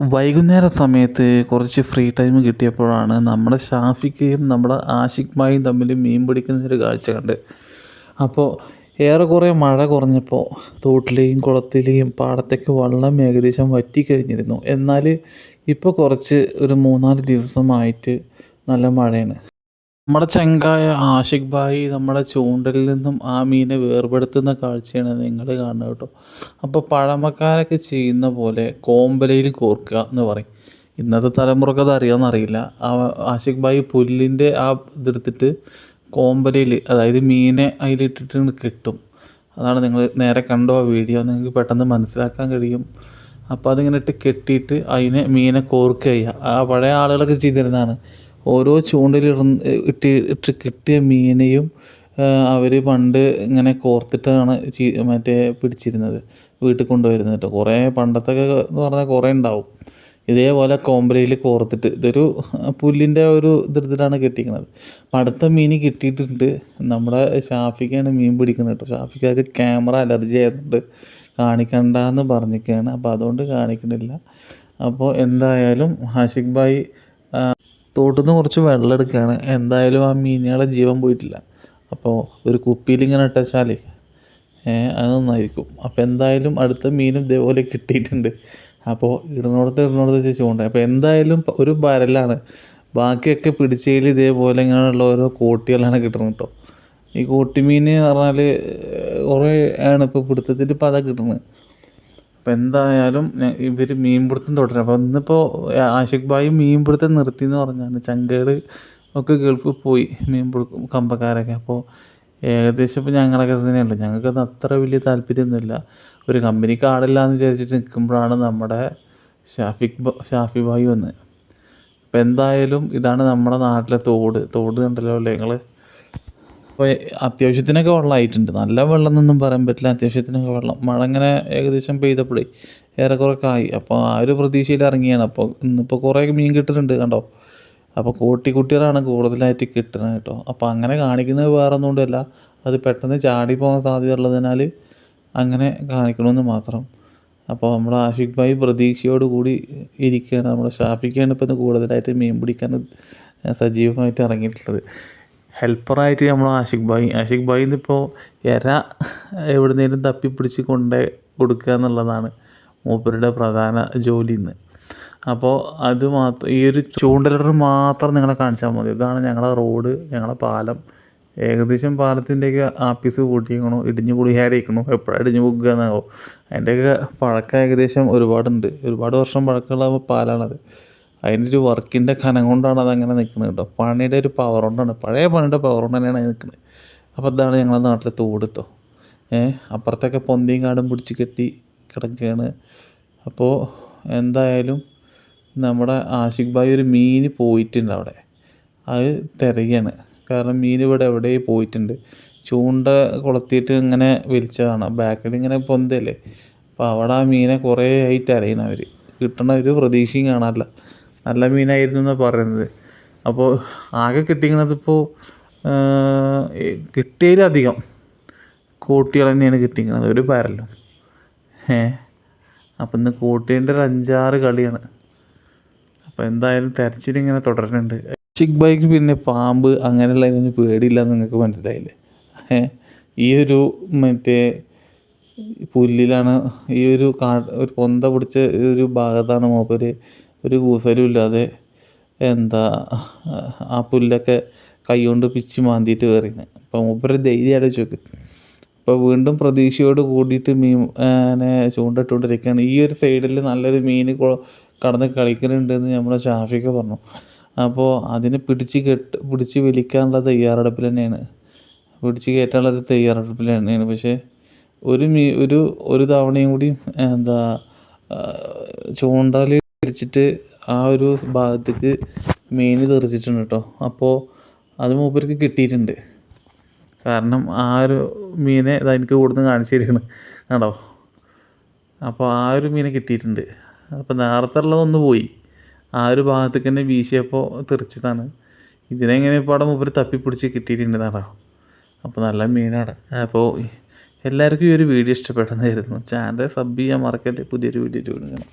വൈകുന്നേര സമയത്ത് കുറച്ച് ഫ്രീ ടൈം കിട്ടിയപ്പോഴാണ് നമ്മുടെ ഷാഫിക്കയും നമ്മുടെ ആഷിഖ് തമ്മിൽ മീൻ പിടിക്കുന്ന ഒരു കാഴ്ച കണ്ട്. അപ്പോൾ ഏറെക്കുറെ മഴ കുറഞ്ഞപ്പോൾ തോട്ടിലെയും കുളത്തിലെയും പാടത്തേക്ക് വെള്ളം ഏകദേശം വറ്റിക്കഴിഞ്ഞിരുന്നു. എന്നാൽ ഇപ്പോൾ കുറച്ച് ഒരു മൂന്നാൽ ദിവസമായിട്ട് നല്ല മഴയാണ്. നമ്മുടെ ചങ്കായ ആഷിഖ് ഭായി നമ്മുടെ ചൂണ്ടലിൽ നിന്നും ആ മീനെ വേർപെടുത്തുന്ന കാഴ്ചയാണ് നിങ്ങൾ കാണുന്നത് കേട്ടോ. അപ്പോൾ പഴമക്കാരൊക്കെ ചെയ്യുന്ന പോലെ കോമ്പലയിൽ കോർക്കുക എന്ന് പറയും. ഇന്നത്തെ തലമുറയ്ക്ക് അത് അറിയാമെന്നറിയില്ല ആ ആഷിഖ് ഭായി പുല്ലിന്റെ ആ ഇതെടുത്തിട്ട് കോമ്പലയിൽ അതായത് മീനെ അതിലിട്ടിട്ട് കെട്ടും. അതാണ് നിങ്ങൾ നേരെ കണ്ടോ ആ വീഡിയോ. നിങ്ങൾക്ക് പെട്ടെന്ന് മനസ്സിലാക്കാൻ കഴിയും. അപ്പോൾ അതിങ്ങനെ ഇട്ട് കെട്ടിയിട്ട് അതിനെ മീനെ കോർക്കുക ചെയ്യുക ആ പഴയ ആളുകളൊക്കെ ചെയ്തിരുന്നതാണ്. ഓരോ ചൂണ്ടലിടുന്ന ഇട്ട് ഇട്ട് കിട്ടിയ മീനെയും അവർ പണ്ട് ഇങ്ങനെ കോർത്തിട്ടാണ് ചീ മറ്റേ പിടിച്ചിരുന്നത് വീട്ടിൽ കൊണ്ടുവരുന്നത് കേട്ടോ. കുറേ പണ്ടത്തൊക്കെ എന്ന് പറഞ്ഞാൽ കുറേ ഉണ്ടാവും. ഇതേപോലെ കോമ്പലയിൽ കോർത്തിട്ട് ഇതൊരു പുല്ലിന്റെ ഒരു ഇതെടുത്തിട്ടാണ് കെട്ടിക്കുന്നത് അപ്പം അടുത്ത മീൻ കിട്ടിയിട്ടുണ്ട്. നമ്മുടെ ഷാഫിക്കാണ് മീൻ പിടിക്കുന്നത് കേട്ടോ. ഷാഫിക്കാർക്ക് ക്യാമറ അലർജി ആയതുകൊണ്ട് കാണിക്കണ്ടെന്ന് പറഞ്ഞിരിക്കുകയാണ്. അപ്പോൾ അതുകൊണ്ട് കാണിക്കണില്ല. അപ്പോൾ എന്തായാലും ഹാഷിഖ് ഭായി തോട്ടിൽ നിന്ന് കുറച്ച് വെള്ളം എടുക്കുകയാണ് എന്തായാലും ആ മീനുകളെ ജീവൻ പോയിട്ടില്ല. അപ്പോൾ ഒരു കുപ്പിയിൽ ഇങ്ങനെ ഇട്ടാൽ അത് നന്നായിരിക്കും. അപ്പോൾ എന്തായാലും അടുത്ത മീനും ഇതേപോലെ കിട്ടിയിട്ടുണ്ട്. അപ്പോൾ ഇടുന്നോടത്ത് ഇടുന്നോടത്ത് വെച്ച് ചൂണ്ട അപ്പോൾ എന്തായാലും ഒരു ബരലാണ് ബാക്കിയൊക്കെ പിടിച്ചതിൽ ഇതേപോലെ ഇങ്ങനെയുള്ള ഓരോ കോട്ടികളാണ് കിട്ടുന്നത് കേട്ടോ. ഈ കോട്ടിമീൻ പറഞ്ഞാൽ കുറേ ആണ് ഇപ്പോൾ പിടുത്തത്തിൽ ഇപ്പോൾ അതാണ് കിട്ടുന്നത്. അപ്പോൾ എന്തായാലും ഇവർ മീൻപിടുത്തം തുടരും. അപ്പോൾ ഇന്നിപ്പോൾ ആഷിഖ് ഭായി മീൻപിടുത്തം നിർത്തി എന്ന് പറഞ്ഞാണ്. ചങ്കകൾ ഒക്കെ ഗൾഫിൽ പോയി മീൻ പിടുക്കും കമ്പക്കാരൊക്കെ. അപ്പോൾ ഏകദേശം ഇപ്പോൾ ഞങ്ങളൊക്കെ തന്നെയുള്ളൂ ഞങ്ങൾക്കത് അത്ര വലിയ താല്പര്യമൊന്നുമില്ല. ഒരു കമ്പനിക്ക് ആളില്ല എന്ന് വിചാരിച്ചിട്ട് നിൽക്കുമ്പോഴാണ് നമ്മുടെ ഷാഫിഖ് ഷാഫി ഭായി വന്നത്. അപ്പോൾ എന്തായാലും ഇതാണ് നമ്മുടെ നാട്ടിലെ തോട്. തോട് കണ്ടല്ലോ അല്ലേ നിങ്ങൾ അപ്പോൾ അത്യാവശ്യത്തിനൊക്കെ വെള്ളമായിട്ടുണ്ട്. നല്ല വെള്ളം എന്നൊന്നും പറയാൻ പറ്റില്ല. അത്യാവശ്യത്തിനൊക്കെ വെള്ളം. മഴ ഇങ്ങനെ ഏകദേശം പെയ്തപ്പോഴേ ഏറെക്കുറെ ആയി. അപ്പോൾ ആ ഒരു പ്രതീക്ഷയിൽ ഇറങ്ങിയാണ്. അപ്പോൾ ഇന്നിപ്പോൾ കുറേ മീൻ കിട്ടുന്നുണ്ട് കണ്ടോ? അപ്പോൾ കോട്ടിക്കുട്ടികളാണ് കൂടുതലായിട്ട് കിട്ടുന്നത് കേട്ടോ. അപ്പോൾ അങ്ങനെ കാണിക്കുന്നത് വേറെ ഒന്നുകൊണ്ടല്ല അത് പെട്ടെന്ന് ചാടി പോകാൻ സാധ്യത ഉള്ളതിനാൽ അങ്ങനെ കാണിക്കണമെന്ന് മാത്രം. അപ്പോൾ നമ്മുടെ ആഷിഖ് ഭായി പ്രതീക്ഷയോട് കൂടി ഇരിക്കുകയാണ്. നമ്മുടെ ഷാഫിക്കാണ് ഇപ്പോൾ കൂടുതലായിട്ട് മീൻ പിടിക്കാൻ സജീവമായിട്ട് ഇറങ്ങിയിട്ടുള്ളത്. ഹെൽപ്പറായിട്ട് നമ്മൾ ആഷിഖ് ഭായി. ആഷിഖ് ഭായി ഇന്നിപ്പോൾ ഇര എവിടുന്നേലും തപ്പിപ്പിടിച്ച് കൊണ്ട് കൊടുക്കുക എന്നുള്ളതാണ് മൂപ്പരുടെ പ്രധാന ജോലി ഇന്ന് അപ്പോൾ അത് മാത്രം ഈ ഒരു ചൂണ്ടലിടർ മാത്രം നിങ്ങളെ കാണിച്ചാൽ മതി. ഇതാണ് ഞങ്ങളുടെ റോഡ് ഞങ്ങളുടെ പാലം. ഏകദേശം പാലത്തിന്റെയൊക്കെ ആപ്പീസ് കൂട്ടിയിരിക്കണു ഇടിഞ്ഞു പൊളിയായിരിക്കണു എപ്പോഴാണ് ഇടിഞ്ഞു പോകുക എന്നാവോ അതിന്റെയൊക്കെ പഴക്കം ഏകദേശം ഒരുപാടുണ്ട്. ഒരുപാട് വർഷം പഴക്കമുള്ള പാലാണത്. അതിന്റെ ഒരു വർക്കിന്റെ ഖനം കൊണ്ടാണ് അതങ്ങനെ നിൽക്കുന്നത് കേട്ടോ. പണിയുടെ ഒരു പവർ കൊണ്ടാണ്. പഴയ പണിയുടെ പവർ കൊണ്ട് തന്നെയാണ് നിൽക്കുന്നത്. അപ്പോൾ അതാണ് ഞങ്ങളുടെ നാട്ടിലെ തോട് കേട്ടോ. ഏഹ് അപ്പുറത്തൊക്കെ പൊന്തിയും കാടും പിടിച്ച് കെട്ടി കിടക്കുകയാണ്. അപ്പോൾ എന്തായാലും നമ്മുടെ ആഷിഖ് ഭായി ഒരു മീൻ പോയിട്ടുണ്ട് അവിടെ. അത് തിരയാണ്. കാരണം മീൻ ഇവിടെ എവിടെ പോയിട്ടുണ്ട്. ചൂണ്ട കൊളുത്തിയിട്ട് ഇങ്ങനെ വലിച്ചതാണ്. ബാക്കിൽ ഇങ്ങനെ പൊന്തല്ലേ അപ്പോൾ അവിടെ ആ മീനെ കുറേ ആയി തിരയണം അവർ കിട്ടണ ഒരു പ്രതീക്ഷയും കാണാനില്ല നല്ല മീനായിരുന്നു എന്നാണ് പറയുന്നത്. അപ്പോൾ ആകെ കിട്ടിയിരിക്കണത് ഇപ്പോൾ കിട്ടിയതിലധികം കോട്ടികൾ തന്നെയാണ് കിട്ടിയിരിക്കുന്നത്. ഒരു പരലും. ഏ അപ്പം ഇന്ന് കോട്ടീന്റെ ഒരു അഞ്ചാറ് കളിയാണ്. അപ്പോൾ എന്തായാലും തെരച്ചിലിങ്ങനെ തുടരുന്നുണ്ട്. ചിക്ക് ബൈക്ക് പിന്നെ പാമ്പ് അങ്ങനെയുള്ള ഇതിന് പേടിയില്ല നിങ്ങൾക്ക് മനസ്സിലായില്ലേ? ഏ ഈ ഒരു മറ്റേ പുല്ലിലാണ് ഈ ഒരു കാ ഒരു പൊന്ത പിടിച്ച ഒരു ഭാഗത്താണ് മൂപ്പര് ഒരു കൂസലും ഇല്ലാതെ എന്താ ആ പുല്ലൊക്കെ കൈ കൊണ്ട് പിച്ചി മാന്തിയിട്ട് കയറിയത് അപ്പോൾ മൂപ്പര് ധൈര്യം ആലോചിച്ച് നോക്ക്. അപ്പോൾ വീണ്ടും പ്രതീക്ഷയോട് കൂടിയിട്ട് മീൻ അങ്ങനെ ചൂണ്ടിട്ടുകൊണ്ടിരിക്കുകയാണ് ഈ ഒരു സൈഡിൽ നല്ലൊരു മീൻ കടന്ന് കളിക്കുന്നുണ്ടെന്ന് നമ്മുടെ ഷാഫിക്ക് പറഞ്ഞു. അപ്പോൾ അതിനെ പിടിച്ച് കെട്ട് പിടിച്ച് വലിക്കാനുള്ള തയ്യാറെടുപ്പിൽ തന്നെയാണ്. പിടിച്ച് കയറ്റാനുള്ള തയ്യാറെടുപ്പിൽ തന്നെയാണ്. പക്ഷേ ഒരു മീ ഒരു ഒരു തവണയും കൂടി എന്താ ചൂണ്ടൽ വലിച്ചിട്ട് ആ ഒരു ഭാഗത്തേക്ക് മീൻ തെറിച്ചിട്ടുണ്ട് കേട്ടോ അപ്പോൾ അത് മൂപ്പർക്ക് കിട്ടിയിട്ടുണ്ട്. കാരണം ആ ഒരു മീനെ ഇതാ എനിക്ക് കൊടുന്ന് കാണിച്ചു തരികയാണ്. കണ്ടോ? അപ്പോൾ ആ ഒരു മീനെ കിട്ടിയിട്ടുണ്ട്. അപ്പോൾ നേരത്തെ ഉള്ളതൊന്ന് പോയി. ആ ഒരു ഭാഗത്തേക്ക് തന്നെ വീശിയപ്പോൾ തെറിച്ചതാണ്. ഇതിനെങ്ങനെ ഇപ്പോൾ അവിടെ മൂപ്പർ തപ്പിപ്പിടിച്ച് കിട്ടിയിട്ടുണ്ട് കേട്ടോ അപ്പോൾ നല്ല മീനാണ്. അപ്പോൾ എല്ലാവർക്കും ഈ ഒരു വീഡിയോ ഇഷ്ടപ്പെട്ടതായിരുന്നു ചാനൽ സബ് ചെയ്യാൻ മറക്കല്ലേ. പുതിയൊരു വീഡിയോ കാണാം